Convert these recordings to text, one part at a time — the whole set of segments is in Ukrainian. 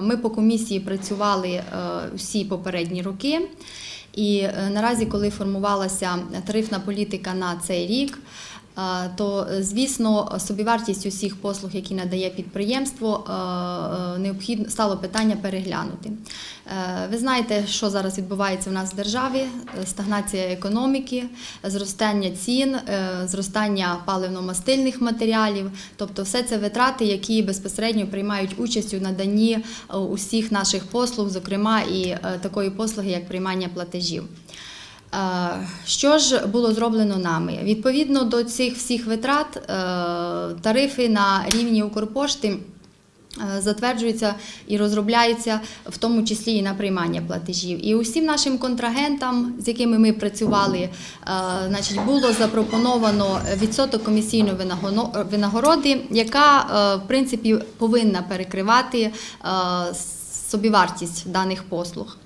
Ми по комісії працювали е, всі попередні роки. І е, наразі, коли формувалася тарифна політика на цей рік, е, то е, звісно собівартість усіх послуг, які надає підприємство, е, е, необхідно стало питання переглянути. Ви знаєте, що зараз відбувається в нас в державі: стагнація економіки, зростання цін, зростання паливно-мастильних матеріалів, тобто все це витрати, які безпосередньо приймають участь у наданні усіх наших послуг, зокрема і такої послуги, як приймання платежів. Е, Що ж було зроблено нами? Відповідно до цих всіх витрат, е, тарифи на рівні Укрпошти е, затверджуються і розробляються в тому числі і на приймання платежів. І усім нашим контрагентам, з якими ми працювали, значить, було запропоновано відсоток комісійної винагороди, яка в принципі повинна перекривати собівартість даних послуг.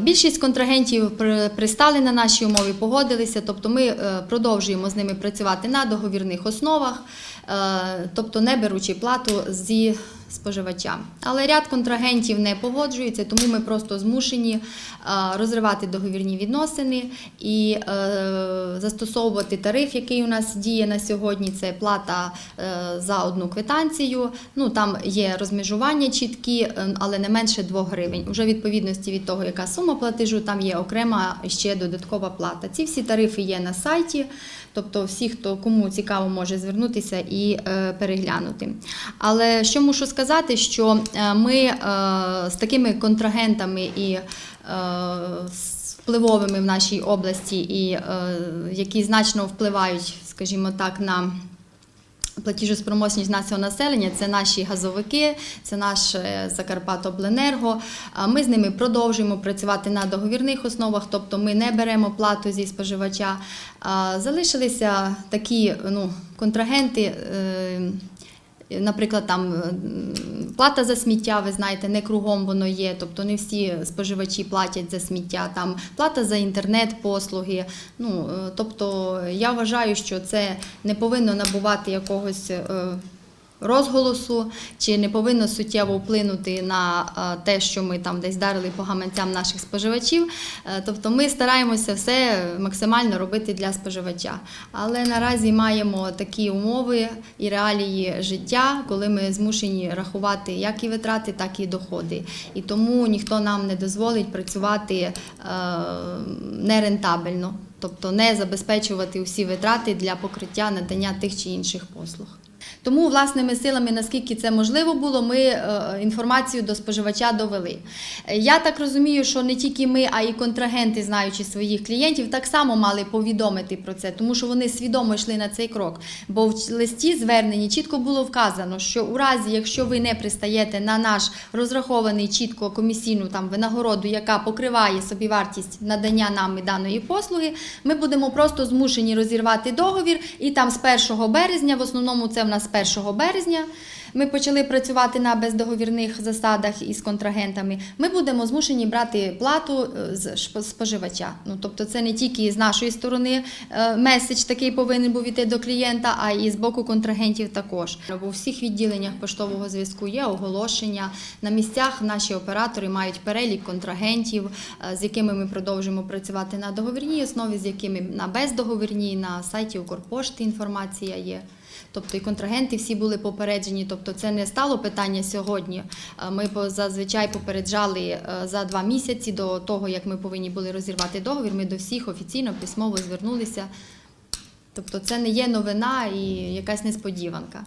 Більшість контрагентів пристали на наші умови, погодилися, тобто ми е, продовжуємо з ними працювати на договірних основах, е, тобто не беручи плату зі споживача. Але ряд контрагентів не погоджується, тому ми просто змушені е, розривати договірні відносини і е, застосовувати тариф, який у нас діє на сьогодні. Це плата е, за одну квитанцію. Ну там є розмежування чіткі, але не менше 2 гривень. Уже відповідності від того, яка сума платежу, там є окрема ще додаткова плата. Ці всі тарифи є на сайті. Тобто, всі, хто кому цікаво, може звернутися і переглянути. Але що мушу сказати, що е, ми е, з такими контрагентами і е, впливовими в нашій області, і які значно впливають, скажімо так, на Платіжоспроможність нашого населення це наші газовики, це наш Закарпатобленерго. Ми з ними продовжуємо працювати на договірних основах, тобто ми не беремо плату зі споживача. Залишилися такі ну, контрагенти. Наприклад, там е, плата за сміття, ви знаєте, не кругом воно є, тобто не всі споживачі платять за сміття, там плата за інтернет-послуги. Ну, е, тобто я вважаю, що це не повинно набувати якогось е, розголосу, чи не повинно суттєво вплинути на е, те, що ми там десь дарили по гаманцям наших споживачів. Е, Тобто ми стараємося все максимально робити для споживача. Але наразі маємо такі умови і реалії життя, коли ми змушені рахувати як і витрати, так і доходи. І тому ніхто нам не дозволить працювати е, нерентабельно, тобто не забезпечувати усі витрати для покриття надання тих чи інших послуг. Тому власними силами, наскільки це можливо було, ми е, інформацію до споживача довели. Я так розумію, що не тільки ми, а й контрагенти, знаючи своїх клієнтів, так само мали повідомити про це, тому що вони свідомо йшли на цей крок. Бо в листі зверненні чітко було вказано, що у разі, якщо ви не пристаєте на наш розрахований чітко комісійну там винагороду, яка покриває собівартість надання нами даної послуги, ми будемо просто змушені розірвати договір. І там з 1 березня, в основному це в нас з 1 березня. Ми почали працювати на бездоговірних засадах із контрагентами. Ми будемо змушені брати плату е, з споживача. Ну тобто, це не тільки з нашої сторони е, меседж такий повинен був іти до клієнта, а і з боку контрагентів також. У всіх відділеннях поштового зв'язку є оголошення. На місцях наші оператори мають перелік контрагентів, е, з якими ми продовжуємо працювати на договірній основі, з якими на бездоговірній, на сайті Укрпошти інформація є. Тобто і контрагенти всі були попереджені. Тобто це не стало питання сьогодні. Е, Ми зазвичай попереджали е, за два місяці до того, як ми повинні були розірвати договір. Ми до всіх офіційно письмово звернулися. Тобто це не є новина і якась несподіванка.